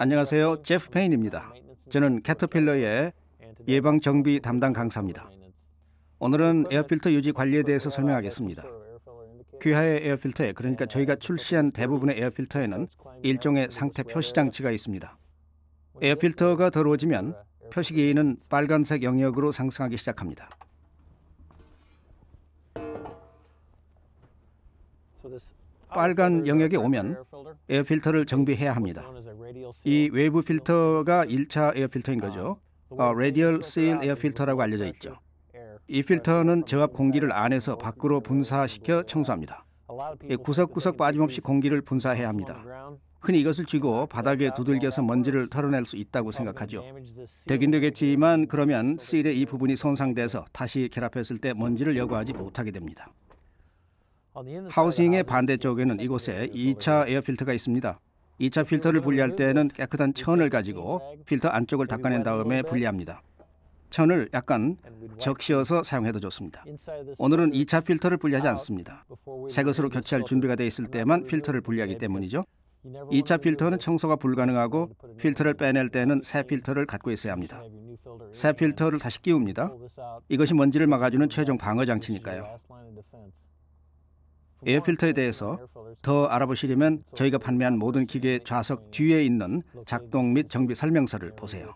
안녕하세요. 제프 페인입니다. 저는 캐터필러의 예방 정비 담당 강사입니다. 오늘은 에어필터 유지 관리에 대해서 설명하겠습니다. 귀하의 에어필터에 그러니까 저희가 출시한 대부분의 에어필터에는 일종의 상태 표시 장치가 있습니다. 에어필터가 더러워지면 표시기는 빨간색 영역으로 상승하기 시작합니다. 빨간 영역에 오면 에어필터를 정비해야 합니다. 이 외부 필터가 1차 에어 필터인 거죠. 어, 레디얼 세일 에어 필터라고 알려져 있죠. 이 필터는 저압 공기를 안에서 밖으로 분사시켜 청소합니다. 구석구석 빠짐없이 공기를 분사해야 합니다. 흔히 이것을 쥐고 바닥에 두들겨서 먼지를 털어낼 수 있다고 생각하죠. 되긴 되겠지만 그러면 실의 이 부분이 손상돼서 다시 결합했을 때 먼지를 여과하지 못하게 됩니다. 하우싱의 반대쪽에는 이곳에 2차 에어 필터가 있습니다. 2차 필터를 분리할 때는 깨끗한 천을 가지고 필터 안쪽을 닦아낸 다음에 분리합니다. 천을 약간 적셔서 사용해도 좋습니다. 오늘은 2차 필터를 분리하지 않습니다. 새 것으로 교체할 준비가 되어 있을 때만 필터를 분리하기 때문이죠. 2차 필터는 청소가 불가능하고 필터를 빼낼 때는 새 필터를 갖고 있어야 합니다. 새 필터를 다시 끼웁니다. 이것이 먼지를 막아주는 최종 방어 장치니까요. 에어필터에 대해서 더 알아보시려면 저희가 판매한 모든 기계 좌석 뒤에 있는 작동 및 정비 설명서를 보세요.